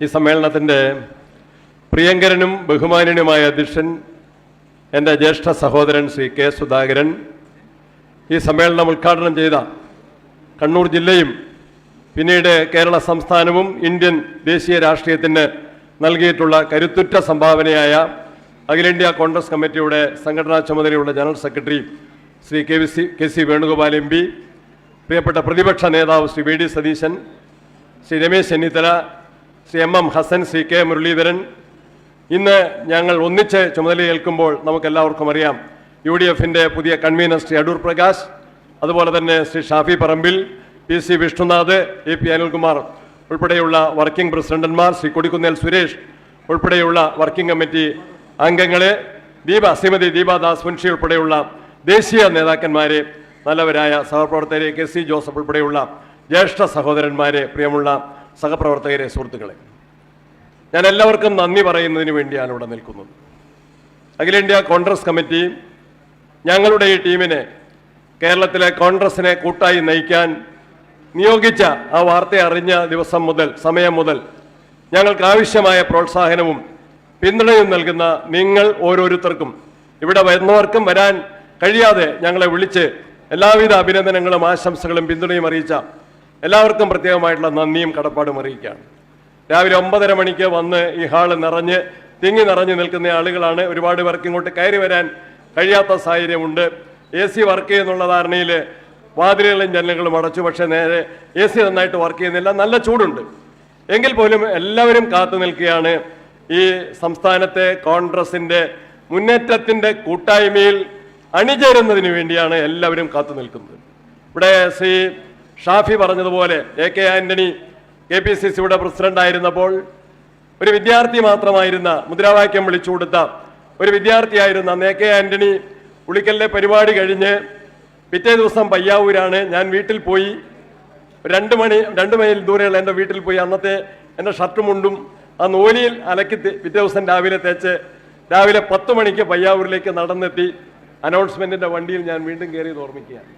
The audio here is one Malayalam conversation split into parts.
ഈ സമ്മേളനത്തിന്റെ പ്രിയങ്കരനും ബഹുമാനനുമായ അധ്യക്ഷൻ എന്റെ ജ്യേഷ്ഠ സഹോദരൻ ശ്രീ കെ സുധാകരൻ ഈ സമ്മേളനം ഉദ്ഘാടനം ചെയ്ത കണ്ണൂർ ജില്ലയും പിന്നീട് കേരള സംസ്ഥാനവും ഇന്ത്യൻ ദേശീയ രാഷ്ട്രീയത്തിന് നൽകിയിട്ടുള്ള കരുത്തുറ്റ സംഭാവനയായ അഖിലേന്ത്യാ കോൺഗ്രസ് കമ്മിറ്റിയുടെ സംഘടനാ ചുമതലയുള്ള general secretary Shri K V C K C Venugopal M P പ്രിയപ്പെട്ട പ്രതിപക്ഷ നേതാവ് Shri V D Satheesan Shri Ramesh Chennithala Shri M M Hassan C K Muraleedharan. ഇന്ന് ഞങ്ങൾ ഒന്നിച്ച് ചുമതലയേൽക്കുമ്പോൾ നമുക്കെല്ലാവർക്കും അറിയാം യു ഡി എഫിന്റെ പുതിയ കൺവീനർ ശ്രീ അടൂർ പ്രകാശ് അതുപോലെ തന്നെ Shri Shafi Parambil P C Vishnunath A P Anilkumar ഉൾപ്പെടെയുള്ള വർക്കിംഗ് പ്രസിഡന്റന്മാർ ശ്രീ കൊടിക്കുന്നേൽ സുരേഷ് ഉൾപ്പെടെയുള്ള വർക്കിംഗ് കമ്മിറ്റി അംഗങ്ങളെ ദീപ ശ്രീമതി ദീപാദാസ് മുൻഷി ഉൾപ്പെടെയുള്ള ദേശീയ നേതാക്കന്മാരെ നല്ലവരായ സഹപ്രവർത്തകരെ കെ സി ജോസഫ് ഉൾപ്പെടെയുള്ള ജ്യേഷ്ഠ സഹോദരന്മാരെ പ്രിയമുള്ള സഹപ്രവർത്തകരെ സുഹൃത്തുക്കളെ. ഞാൻ എല്ലാവർക്കും നന്ദി പറയുന്നതിന് വേണ്ടിയാണ് ഇവിടെ നിൽക്കുന്നത്. അഖിലേന്ത്യാ കോൺഗ്രസ് കമ്മിറ്റി ഞങ്ങളുടെ ഈ ടീമിനെ കേരളത്തിലെ കോൺഗ്രസിനെ കൂട്ടായി നയിക്കാൻ നിയോഗിച്ച ആ വാർത്ത അറിഞ്ഞ ദിവസം മുതൽ സമയം മുതൽ ഞങ്ങൾക്ക് ആവശ്യമായ പ്രോത്സാഹനവും പിന്തുണയും നൽകുന്ന നിങ്ങൾ ഓരോരുത്തർക്കും ഇവിടെ വരുന്നവർക്കും വരാൻ കഴിയാതെ ഞങ്ങളെ വിളിച്ച് എല്ലാവിധ അഭിനന്ദനങ്ങളും ആശംസകളും പിന്തുണയും അറിയിച്ച എല്ലാവർക്കും പ്രത്യേകമായിട്ടുള്ള നന്ദിയും കടപ്പാടും അറിയിക്കുകയാണ്. രാവിലെ ഒമ്പതര മണിക്ക് വന്ന് ഈ ഹാൾ നിറഞ്ഞ് തിങ്ങി നിറഞ്ഞു നിൽക്കുന്ന ആളുകളാണ്. ഒരുപാട് പേർക്ക് ഇങ്ങോട്ട് കയറി വരാൻ കഴിയാത്ത സാഹചര്യമുണ്ട്. എ സി വർക്ക് ചെയ്യുന്നുള്ള ധാരണയിൽ വാതിലുകളും ജനലുകളും അടച്ചു. പക്ഷേ നേരെ എ സി നന്നായിട്ട് വർക്ക് ചെയ്യുന്നില്ല. നല്ല ചൂടുണ്ട്. എങ്കിൽ പോലും എല്ലാവരും കാത്തു നിൽക്കുകയാണ്. ഈ സംസ്ഥാനത്തെ കോൺഗ്രസിന്റെ മുന്നേറ്റത്തിന്റെ കൂട്ടായ്മയിൽ അണിചേരുന്നതിന് വേണ്ടിയാണ് എല്ലാവരും കാത്തു നിൽക്കുന്നത്. ഇവിടെ ശ്രീ ഷാഫി പറഞ്ഞതുപോലെ A K Antony K P C സിയുടെ പ്രസിഡന്റ് ആയിരുന്നപ്പോൾ ഒരു വിദ്യാർത്ഥി മാത്രമായിരുന്ന മുദ്രാവാക്യം വിളിച്ചു കൊടുത്ത ഒരു വിദ്യാർത്ഥിയായിരുന്ന എ കെ ആന്റണി ഉളിക്കലിലെ പരിപാടി കഴിഞ്ഞ് പിറ്റേ ദിവസം പയ്യാവൂരാണ്. ഞാൻ വീട്ടിൽ പോയി. രണ്ട് മണി രണ്ട് മൈൽ ദൂരെയുള്ള എന്റെ വീട്ടിൽ പോയി. അന്നത്തെ എന്റെ ഷർട്ടും മുണ്ടും ആ നോലിയിൽ അലക്കി പിറ്റേ ദിവസം രാവിലെ തേച്ച് രാവിലെ പത്ത് മണിക്ക് പയ്യാവൂരിലേക്ക് നടന്നെത്തി. അനൗൺസ്മെന്റിന്റെ വണ്ടിയിൽ ഞാൻ വീണ്ടും കയറിയത് ഓർമ്മിക്കുകയാണ്.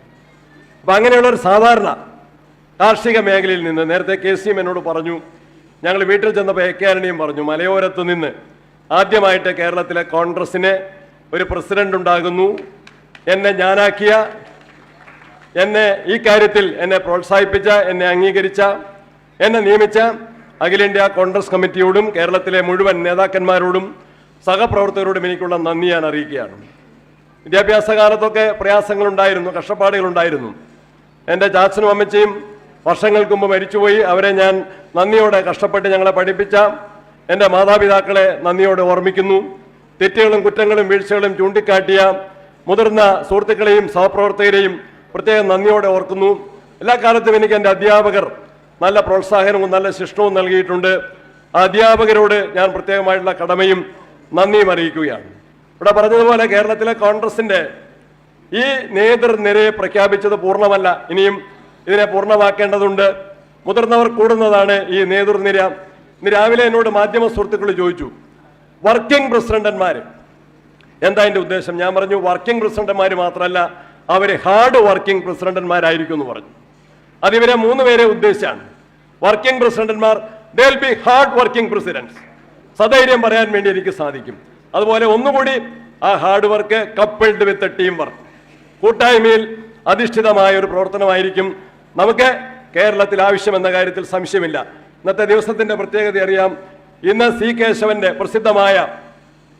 അപ്പൊ അങ്ങനെയുള്ള ഒരു സാധാരണ കാർഷിക മേഖലയിൽ നിന്ന് നേരത്തെ കെ സി എം എന്നോട് പറഞ്ഞു ഞങ്ങൾ വീട്ടിൽ ചെന്നപ്പോൾ എ കെ പറഞ്ഞു മലയോരത്ത് നിന്ന് ആദ്യമായിട്ട് കേരളത്തിലെ കോൺഗ്രസിന് ഒരു പ്രസിഡന്റ് ഉണ്ടാകുന്നു. എന്നെ ഞാനാക്കിയ എന്നെ ഈ കാര്യത്തിൽ എന്നെ പ്രോത്സാഹിപ്പിച്ച എന്നെ അംഗീകരിച്ച എന്നെ നിയമിച്ച അഖിലേന്ത്യാ കോൺഗ്രസ് കമ്മിറ്റിയോടും കേരളത്തിലെ മുഴുവൻ നേതാക്കന്മാരോടും സഹപ്രവർത്തകരോടും എനിക്കുള്ള നന്ദി ഞാൻ അറിയിക്കുകയാണ്. വിദ്യാഭ്യാസ കാലത്തൊക്കെ പ്രയാസങ്ങളുണ്ടായിരുന്നു കഷ്ടപ്പാടുകളുണ്ടായിരുന്നു. എന്റെ ചാച്ചനും അമ്മച്ചയും വർഷങ്ങൾക്ക് മുമ്പ് മരിച്ചുപോയി. അവരെ ഞാൻ നന്ദിയോടെ കഷ്ടപ്പെട്ട് ഞങ്ങളെ പഠിപ്പിച്ച എന്റെ മാതാപിതാക്കളെ നന്ദിയോടെ ഓർമ്മിക്കുന്നു. തെറ്റുകളും കുറ്റങ്ങളും വീഴ്ചകളും ചൂണ്ടിക്കാട്ടിയ മുതിർന്ന സുഹൃത്തുക്കളെയും സഹപ്രവർത്തകരെയും പ്രത്യേകം നന്ദിയോടെ ഓർക്കുന്നു. എല്ലാ കാലത്തും എനിക്ക് എന്റെ അധ്യാപകർ നല്ല പ്രോത്സാഹനവും നല്ല ശിക്ഷണവും നൽകിയിട്ടുണ്ട്. ആ അധ്യാപകരോട് ഞാൻ പ്രത്യേകമായിട്ടുള്ള കടമയും നന്ദിയും അറിയിക്കുകയാണ്. ഇവിടെ പറഞ്ഞതുപോലെ കേരളത്തിലെ കോൺഗ്രസിന്റെ ഈ നേതൃനിരയെ പ്രഖ്യാപിച്ചത് പൂർണമല്ല. ഇനിയും ഇതിനെ പൂർണമാക്കേണ്ടതുണ്ട്. മുതിർന്നവർ കൂടുന്നതാണ് ഈ നേതൃനിര ഇന്ന് രാവിലെ എന്നോട് മാധ്യമ സുഹൃത്തുക്കൾ ചോദിച്ചു വർക്കിംഗ് പ്രസിഡന്റന്മാർ എന്താ എന്റെ ഉദ്ദേശം? ഞാൻ പറഞ്ഞു വർക്കിംഗ് പ്രസിഡന്റന്മാർ മാത്രമല്ല അവർ ഹാർഡ് വർക്കിംഗ് പ്രസിഡന്റന്മാരായിരിക്കും എന്ന് പറഞ്ഞു അതിവരെ മൂന്ന് പേരെ ഉദ്ദേശിച്ചാണ്. Working പ്രസിഡന്റന്മാർ they be hard working presidents സധൈര്യം പറയാൻ വേണ്ടി എനിക്ക് സാധിക്കും. അതുപോലെ ഒന്നുകൂടി ആ hard work coupled with team work കൂട്ടായ്മയിൽ അധിഷ്ഠിതമായ ഒരു പ്രവർത്തനമായിരിക്കും നമുക്ക് കേരളത്തിൽ ആവശ്യമെന്ന കാര്യത്തിൽ സംശയമില്ല. ഇന്നത്തെ ദിവസത്തിന്റെ പ്രത്യേകത അറിയാം. ഇന്ന് സി കേശവന്റെ പ്രസിദ്ധമായ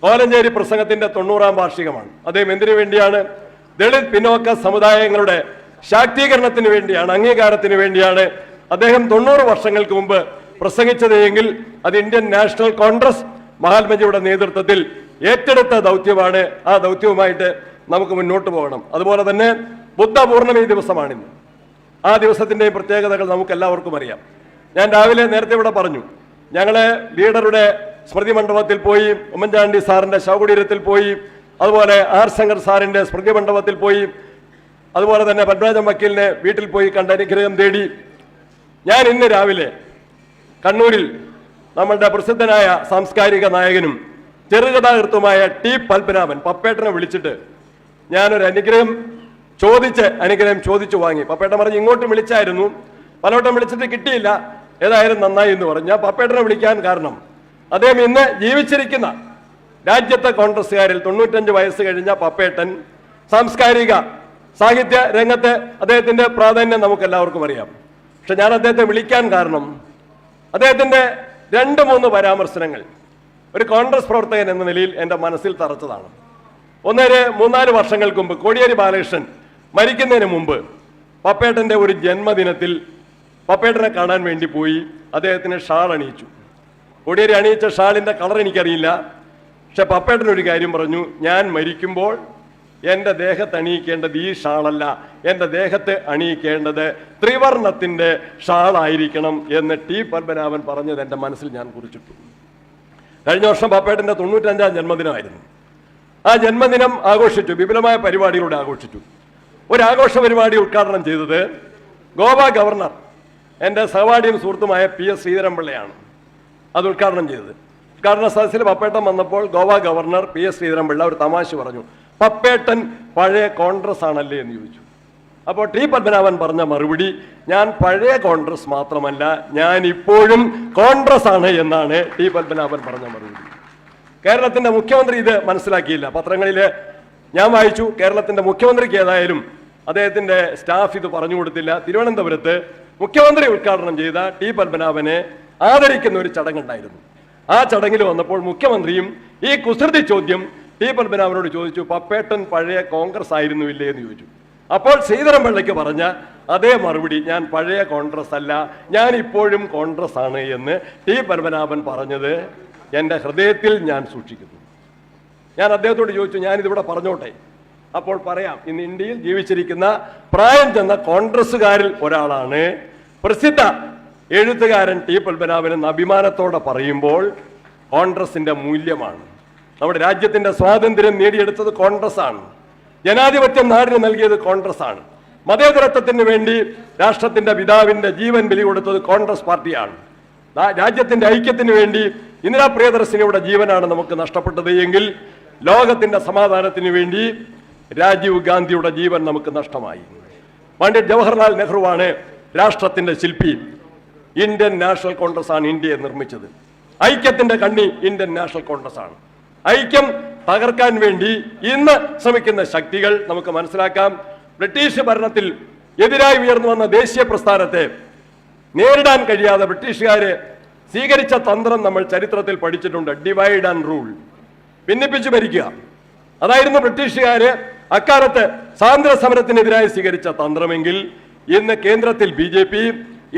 കോലഞ്ചേരി പ്രസംഗത്തിന്റെ തൊണ്ണൂറാം വാർഷികമാണ്. അദ്ദേഹം എന്തിനു വേണ്ടിയാണ്? ദളിത് പിന്നോക്ക സമുദായങ്ങളുടെ ശാക്തീകരണത്തിന് വേണ്ടിയാണ് അംഗീകാരത്തിന് വേണ്ടിയാണ് അദ്ദേഹം തൊണ്ണൂറ് വർഷങ്ങൾക്ക് മുമ്പ് പ്രസംഗിച്ചത് എങ്കിൽ അത് ഇന്ത്യൻ നാഷണൽ കോൺഗ്രസ് മഹാത്മജിയുടെ നേതൃത്വത്തിൽ ഏറ്റെടുത്ത ദൗത്യമാണ്. ആ ദൗത്യവുമായിട്ട് നമുക്ക് മുന്നോട്ട് പോകണം. അതുപോലെ തന്നെ ബുദ്ധപൂർണമി ദിവസമാണിന്ന്. ആ ദിവസത്തിന്റെ പ്രത്യേകതകൾ നമുക്ക് എല്ലാവർക്കും അറിയാം. ഞാൻ രാവിലെ നേരത്തെ ഇവിടെ പറഞ്ഞു ഞങ്ങൾ ലീഡറുടെ സ്മൃതി മണ്ഡപത്തിൽ പോയി ഉമ്മൻചാണ്ടി സാറിന്റെ ശവകുടീരത്തിൽ പോയി അതുപോലെ ആർ ശങ്കർ സാറിന്റെ സ്മൃതി മണ്ഡപത്തിൽ പോയി അതുപോലെ തന്നെ പത്മരാജൻ വക്കീലിനെ വീട്ടിൽ പോയി കണ്ട് അനുഗ്രഹം തേടി. ഞാൻ ഇന്ന് രാവിലെ കണ്ണൂരിൽ നമ്മളുടെ പ്രസിദ്ധനായ സാംസ്കാരിക നായകനും ചെറുകഥാകൃത്തുമായ ടി പത്മനാഭൻ പപ്പേട്ടനെ വിളിച്ചിട്ട് ഞാനൊരു അനുഗ്രഹം ചോദിച്ച് അനുഗ്രഹം ചോദിച്ചു വാങ്ങി. പപ്പേട്ടൻ പറഞ്ഞ് ഇങ്ങോട്ട് വിളിച്ചായിരുന്നു. പലവട്ടം വിളിച്ചിട്ട് കിട്ടിയില്ല. ഏതായാലും നന്നായി എന്ന് പറഞ്ഞു. ഞാൻ പപ്പേട്ടനെ വിളിക്കാൻ കാരണം അദ്ദേഹം ഇന്ന് ജീവിച്ചിരിക്കുന്ന രാജ്യത്തെ കോൺഗ്രസ്സുകാരിൽ തൊണ്ണൂറ്റഞ്ച് വയസ്സ് കഴിഞ്ഞ പപ്പേട്ടൻ സാംസ്കാരിക സാഹിത്യ രംഗത്തെ അദ്ദേഹത്തിന്റെ പ്രാധാന്യം നമുക്ക് എല്ലാവർക്കും അറിയാം. പക്ഷെ ഞാൻ അദ്ദേഹത്തെ വിളിക്കാൻ കാരണം അദ്ദേഹത്തിന്റെ രണ്ട് മൂന്ന് പരാമർശനങ്ങൾ ഒരു കോൺഗ്രസ് പ്രവർത്തകൻ എന്ന നിലയിൽ എന്റെ മനസ്സിൽ തറച്ചതാണ്. ഒന്നേര് മൂന്നാൽ വർഷങ്ങൾക്ക് മുമ്പ് കോടിയേരി ബാലകൃഷ്ണൻ മരിക്കുന്നതിന് മുമ്പ് പപ്പേട്ടന്റെ ഒരു ജന്മദിനത്തിൽ പപ്പേട്ടനെ കാണാൻ വേണ്ടി പോയി. അദ്ദേഹത്തിന് ഷാൾ അണിയിച്ചു. ഒടിയേരി അണിയിച്ച ഷാളിന്റെ കളർ എനിക്കറിയില്ല. പക്ഷെ പപ്പേട്ടൻ ഒരു കാര്യം പറഞ്ഞു. ഞാൻ മരിക്കുമ്പോൾ എന്റെ ദേഹത്ത് അണിയിക്കേണ്ടത് ഈ ഷാളല്ല. എന്റെ ദേഹത്ത് അണിയിക്കേണ്ടത് ത്രിവർണത്തിന്റെ ഷാളായിരിക്കണം എന്ന് ടി പത്മനാഭൻ പറഞ്ഞത് എന്റെ മനസ്സിൽ ഞാൻ കുറിച്ചിട്ടു. കഴിഞ്ഞ വർഷം പപ്പേട്ടന്റെ തൊണ്ണൂറ്റഞ്ചാം ജന്മദിനമായിരുന്നു. ആ ജന്മദിനം ആഘോഷിച്ചു. വിപുലമായ പരിപാടികളോടെ ആഘോഷിച്ചു. ഒരു ആഘോഷ പരിപാടി ഉദ്ഘാടനം ചെയ്തത് ഗോവ ഗവർണർ എന്റെ സഹപാഠിയും സുഹൃത്തുമായ പി എസ് ശ്രീധരൻപിള്ളയാണ്. അത് ഉദ്ഘാടനം ചെയ്തത്. ഉദ്ഘാടന സദസ്സിൽ പപ്പേട്ടൻ വന്നപ്പോൾ Goa governor P S Sreedharan Pillai ഒരു തമാശ പറഞ്ഞു. പപ്പേട്ടൻ പഴയ കോൺഗ്രസ് ആണല്ലേ എന്ന് ചോദിച്ചു. അപ്പോൾ ടി പത്മനാഭൻ പറഞ്ഞ മറുപടി ഞാൻ പഴയ കോൺഗ്രസ് മാത്രമല്ല ഞാൻ ഇപ്പോഴും കോൺഗ്രസ് ആണ് എന്നാണ് ടി പത്മനാഭൻ പറഞ്ഞ മറുപടി. കേരളത്തിന്റെ മുഖ്യമന്ത്രി ഇത് മനസ്സിലാക്കിയില്ല. പത്രങ്ങളിൽ ഞാൻ വായിച്ചു കേരളത്തിന്റെ മുഖ്യമന്ത്രിക്ക് ഏതായാലും അദ്ദേഹത്തിന്റെ സ്റ്റാഫ് ഇത് പറഞ്ഞു കൊടുത്തില്ല. തിരുവനന്തപുരത്ത് മുഖ്യമന്ത്രി ഉദ്ഘാടനം ചെയ്ത ടി പത്മനാഭനെ ആദരിക്കുന്ന ഒരു ചടങ്ങുണ്ടായിരുന്നു. ആ ചടങ്ങിൽ വന്നപ്പോൾ മുഖ്യമന്ത്രിയും ഈ കുസൃതി ചോദ്യം ടി പത്മനാഭനോട് ചോദിച്ചു പപ്പേട്ടൻ പഴയ കോൺഗ്രസ് ആയിരുന്നു ഇല്ലേ എന്ന് ചോദിച്ചു. അപ്പോൾ ശ്രീധരൻപിള്ളയ്ക്ക് പറഞ്ഞ അതേ മറുപടി ഞാൻ പഴയ കോൺഗ്രസ് അല്ല ഞാൻ ഇപ്പോഴും കോൺഗ്രസ് ആണ് എന്ന് ടി പത്മനാഭൻ പറഞ്ഞത് എന്റെ ഹൃദയത്തിൽ ഞാൻ സൂക്ഷിക്കുന്നു. ഞാൻ അദ്ദേഹത്തോട് ചോദിച്ചു ഞാനിതിവിടെ പറഞ്ഞോട്ടെ? അപ്പോൾ പറയാം ഇന്ന് ഇന്ത്യയിൽ ജീവിച്ചിരിക്കുന്ന പ്രായം ചെന്ന കോൺഗ്രസ്സുകാരിൽ ഒരാളാണ്. പ്രസിദ്ധ എഴുത്തുകാരൻ ടി പത്മനാഭൻ എന്ന് അഭിമാനത്തോടെ പറയുമ്പോൾ കോൺഗ്രസിന്റെ മൂല്യമാണ്. നമ്മുടെ രാജ്യത്തിന്റെ സ്വാതന്ത്ര്യം നേടിയെടുത്തത് കോൺഗ്രസ് ആണ് ജനാധിപത്യം നാടിന് നൽകിയത് കോൺഗ്രസ് ആണ് മതേതരത്വത്തിന് വേണ്ടി രാഷ്ട്രത്തിന്റെ പിതാവിന്റെ ജീവൻ ബലി കൊടുത്തത് കോൺഗ്രസ് പാർട്ടിയാണ്. രാജ്യത്തിന്റെ ഐക്യത്തിന് വേണ്ടി ഇന്ദിരാ പ്രിയദർശിനിയുടെ ജീവനാണ് നമുക്ക് നഷ്ടപ്പെട്ടത് എങ്കിൽ ലോകത്തിന്റെ സമാധാനത്തിന് വേണ്ടി രാജീവ് ഗാന്ധിയുടെ ജീവൻ നമുക്ക് നഷ്ടമായി. പണ്ഡിറ്റ് ജവഹർലാൽ നെഹ്റുവാണ് രാഷ്ട്രത്തിന്റെ ശില്പി. ഇന്ത്യൻ നാഷണൽ കോൺഗ്രസ് ആണ് ഇന്ത്യയെ നിർമ്മിച്ചത്. ഐക്യത്തിന്റെ കണ്ണി ഇന്ത്യൻ നാഷണൽ കോൺഗ്രസ് ആണ്. ഐക്യം തകർക്കാൻ വേണ്ടി ഇന്ന് ശ്രമിക്കുന്ന ശക്തികൾ നമുക്ക് മനസ്സിലാക്കാം. ബ്രിട്ടീഷ് ഭരണത്തിൽ എതിരായി ഉയർന്നു വന്ന ദേശീയ പ്രസ്ഥാനത്തെ നേരിടാൻ കഴിയാതെ ബ്രിട്ടീഷുകാര് സ്വീകരിച്ച തന്ത്രം നമ്മൾ ചരിത്രത്തിൽ പഠിച്ചിട്ടുണ്ട് ഡിവൈഡ് ആൻഡ് റൂൾ. ഭിന്നിപ്പിച്ചു ഭരിക്കുക. അതായിരുന്നു ബ്രിട്ടീഷുകാര് അക്കാലത്ത് സ്വാതന്ത്ര്യ സമരത്തിനെതിരായി സ്വീകരിച്ച തന്ത്രമെങ്കിൽ ഇന്ന് കേന്ദ്രത്തിൽ ബി ജെ പി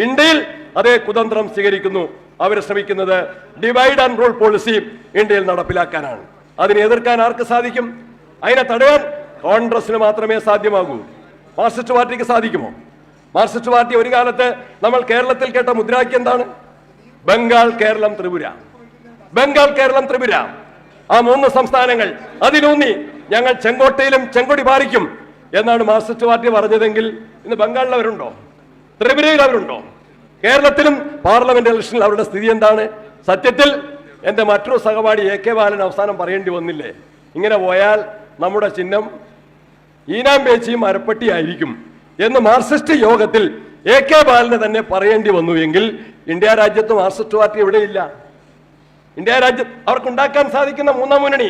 ഇന്ത്യയിൽ അതേ കുതന്ത്രം സ്വീകരിക്കുന്നു. അവർ ശ്രമിക്കുന്നത് ഡിവൈഡ് ആൻഡ് റൂൾ പോളിസി ഇന്ത്യയിൽ നടപ്പിലാക്കാനാണ്. അതിനെ എതിർക്കാൻ ആർക്ക് സാധിക്കും? അതിനെ തടയാൻ കോൺഗ്രസിന് മാത്രമേ സാധ്യമാകൂ. മാർക്സിസ്റ്റ് പാർട്ടിക്ക് സാധിക്കുമോ? മാർക്സിസ്റ്റ് പാർട്ടി ഒരു കാലത്ത് നമ്മൾ കേരളത്തിൽ കേട്ട മുദ്രാവാക്യം എന്താണ്? ബംഗാൾ കേരളം ത്രിപുര. ബംഗാൾ കേരളം ത്രിപുര. ആ മൂന്ന് സംസ്ഥാനങ്ങൾ അതിലൂന്നി ഞങ്ങൾ ചെങ്കോട്ടയിലും ചെങ്കൊടി പാലിക്കും എന്നാണ് മാർക്സിസ്റ്റ് പാർട്ടി പറഞ്ഞതെങ്കിൽ ഇന്ന് ബംഗാളിൽ അവരുണ്ടോ? ത്രിപുരയിൽ അവരുണ്ടോ? കേരളത്തിലും പാർലമെന്റ് ഇലക്ഷനിൽ അവരുടെ സ്ഥിതി എന്താണ്? സത്യത്തിൽ എന്റെ മറ്റൊരു സഹപാഠി എ കെ ബാലൻ അവസാനം പറയേണ്ടി വന്നില്ലേ? ഇങ്ങനെ പോയാൽ നമ്മുടെ ചിഹ്നം ഈനാം പേച്ചിയും അരപ്പട്ടിയായിരിക്കും എന്ന് മാർക്സിസ്റ്റ് യോഗത്തിൽ എ കെ ബാലന് തന്നെ പറയേണ്ടി വന്നു എങ്കിൽ ഇന്ത്യ രാജ്യത്ത് മാർക്സിസ്റ്റ് പാർട്ടി എവിടെയില്ല ഇന്ത്യ രാജ്യം അവർക്കുണ്ടാക്കാൻ സാധിക്കുന്ന മൂന്നാം മുന്നണി.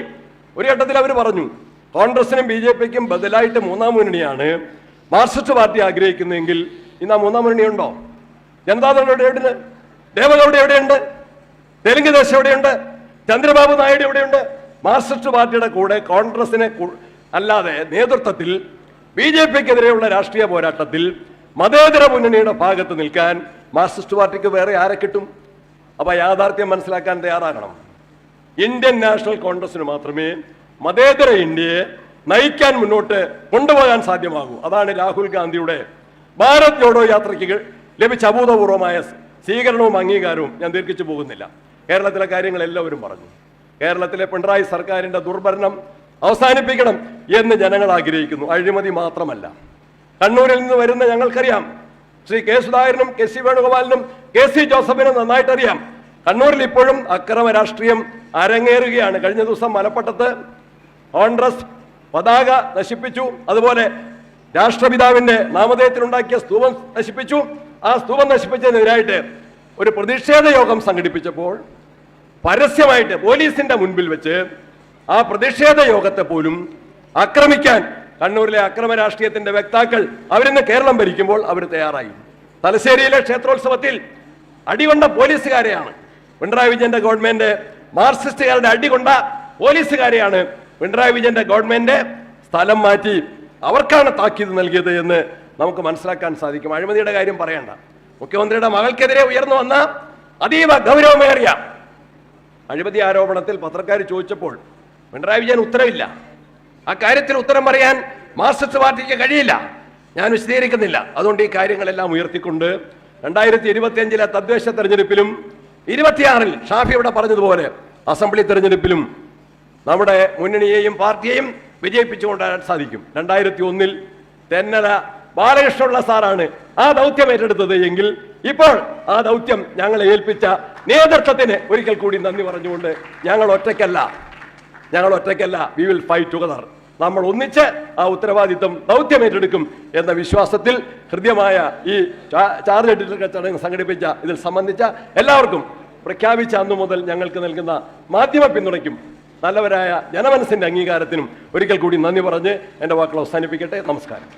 ഒരു ഘട്ടത്തിൽ അവർ പറഞ്ഞു കോൺഗ്രസിനും ബി ജെ പിക്കും ബദലായിട്ട് മൂന്നാം മുന്നണിയാണ് മാർക്സിസ്റ്റ് പാർട്ടി ആഗ്രഹിക്കുന്നതെങ്കിൽ ഇന്ന് ആ മൂന്നാം മുന്നണി ഉണ്ടോ? ജനതാദൾ എവിടെയുണ്ട്? ദേവഗൌഡ എവിടെയുണ്ട്? തെലുങ്ക് ദേശം എവിടെയുണ്ട്? ചന്ദ്രബാബു നായിഡു എവിടെയുണ്ട്? മാർക്സിസ്റ്റ് പാർട്ടിയുടെ കൂടെ കോൺഗ്രസിനെ അല്ലാതെ നേതൃത്വത്തിൽ ബി ജെ പിക്കെതിരെയുള്ള രാഷ്ട്രീയ പോരാട്ടത്തിൽ മതേതര മുന്നണിയുടെ ഭാഗത്ത് നിൽക്കാൻ മാർക്സിസ്റ്റ് പാർട്ടിക്ക് വേറെ ആരെ കിട്ടും? അപ്പൊ യാഥാർത്ഥ്യം മനസ്സിലാക്കാൻ തയ്യാറാകണം. ഇന്ത്യൻ നാഷണൽ കോൺഗ്രസിന് മാത്രമേ മതേതര ഇന്ത്യയെ നയിക്കാൻ മുന്നോട്ട് കൊണ്ടുപോകാൻ സാധ്യമാകൂ. അതാണ് രാഹുൽ ഗാന്ധിയുടെ ഭാരത് ജോഡോ യാത്രയ്ക്ക് ലഭിച്ച അഭൂതപൂർവമായ സ്വീകരണവും അംഗീകാരവും ഞാൻ ദീർഘിച്ചു പോകുന്നില്ല. കേരളത്തിലെ കാര്യങ്ങൾ എല്ലാവരും പറഞ്ഞു. കേരളത്തിലെ പിണറായി സർക്കാരിന്റെ ദുർഭരണം അവസാനിപ്പിക്കണം എന്ന് ജനങ്ങൾ ആഗ്രഹിക്കുന്നു. അഴിമതി മാത്രമല്ല. കണ്ണൂരിൽ നിന്ന് വരുന്ന ഞങ്ങൾക്കറിയാം. ശ്രീ കെ സുധാകരനും കെ സി വേണുഗോപാലിനും കെ സി ജോസഫിനും നന്നായിട്ടറിയാം. കണ്ണൂരിൽ ഇപ്പോഴും അക്രമ രാഷ്ട്രീയം അരങ്ങേറുകയാണ്. കഴിഞ്ഞ ദിവസം മലപ്പട്ടത്ത് കോൺഗ്രസ് പതാക നശിപ്പിച്ചു. അതുപോലെ രാഷ്ട്രപിതാവിന്റെ നാമധേയത്തിലുണ്ടാക്കിയ സ്തൂപം നശിപ്പിച്ചു. ആ സ്തൂപം നശിപ്പിച്ചതിനെതിരായിട്ട് ഒരു പ്രതിഷേധ യോഗം സംഘടിപ്പിച്ചപ്പോൾ പരസ്യമായിട്ട് പോലീസിന്റെ മുൻപിൽ വെച്ച് ആ പ്രതിഷേധ യോഗത്തെ പോലും ആക്രമിക്കാൻ കണ്ണൂരിലെ അക്രമ രാഷ്ട്രീയത്തിന്റെ വക്താക്കൾ അവരിന്ന് കേരളം ഭരിക്കുമ്പോൾ അവർ തയ്യാറായി. തലശ്ശേരിയിലെ ക്ഷേത്രോത്സവത്തിൽ അടികൊണ്ട പോലീസുകാരെയാണ്. പിണറായി വിജയന്റെ ഗവൺമെന്റ് മാർക്സിസ്റ്റുകാരുടെ അടികൊണ്ട പോലീസുകാരെയാണ് പിണറായി വിജയന്റെ ഗവൺമെന്റ് സ്ഥലം മാറ്റി അവർക്കാണ് താക്കീത് നൽകിയത് എന്ന് നമുക്ക് മനസ്സിലാക്കാൻ സാധിക്കും. അഴിമതിയുടെ കാര്യം പറയണ്ട. മുഖ്യമന്ത്രിയുടെ മകൾക്കെതിരെ ഉയർന്നു വന്ന അതീവ ഗൗരവമേറിയ അഴിമതി ആരോപണത്തിൽ പത്രക്കാർ ചോദിച്ചപ്പോൾ പിണറായി വിജയൻ ഉത്തരവില്ല. ആ കാര്യത്തിൽ ഉത്തരം പറയാൻ മാർക്സിസ്റ്റ് പാർട്ടിക്ക് കഴിയില്ല. ഞാൻ വിശദീകരിക്കുന്നില്ല. അതുകൊണ്ട് ഈ കാര്യങ്ങളെല്ലാം ഉയർത്തിക്കൊണ്ട് രണ്ടായിരത്തി ഇരുപത്തി അഞ്ചിലെ തദ്ദേശ തെരഞ്ഞെടുപ്പിലും ഇരുപത്തിയാറിൽ ഷാഫി ഇവിടെ പറഞ്ഞതുപോലെ അസംബ്ലി തെരഞ്ഞെടുപ്പിലും നമ്മുടെ മുന്നണിയെയും പാർട്ടിയെയും വിജയിപ്പിച്ചുകൊണ്ടുവരാൻ സാധിക്കും. രണ്ടായിരത്തി ഒന്നിൽ തെന്നല ബാലകൃഷ്ണുള്ള സാറാണ് ആ ദൗത്യം ഏറ്റെടുത്തത് എങ്കിൽ ഇപ്പോൾ ആ ദൗത്യം ഞങ്ങളെ ഏൽപ്പിച്ച നേതൃത്വത്തിന് ഒരിക്കൽ കൂടി നന്ദി പറഞ്ഞുകൊണ്ട് ഞങ്ങൾ ഒറ്റയ്ക്കല്ല ഞങ്ങൾ ഒറ്റയ്ക്കല്ല വി വിൽ ഫൈറ്റ് ടുഗദർ നമ്മൾ ഒന്നിച്ച് ആ ഉത്തരവാദിത്വം ദൗത്യം ഏറ്റെടുക്കും എന്ന വിശ്വാസത്തിൽ ഹൃദ്യമായ ഈ ചാർജ് എടുക്കൽ ചടങ്ങ് സംഘടിപ്പിച്ച ഇതിൽ സംബന്ധിച്ച എല്ലാവർക്കും പ്രഖ്യാപിച്ച അന്നു മുതൽ ഞങ്ങൾക്ക് നൽകുന്ന മാധ്യമ പിന്തുണയ്ക്കും. നല്ലവരായ ജനമനസ്സിന്റെ അംഗീകാരത്തിനും ഒരിക്കൽ കൂടി നന്ദി പറഞ്ഞ് എന്റെ വാക്കുകൾ അവസാനിപ്പിക്കട്ടെ. നമസ്കാരം.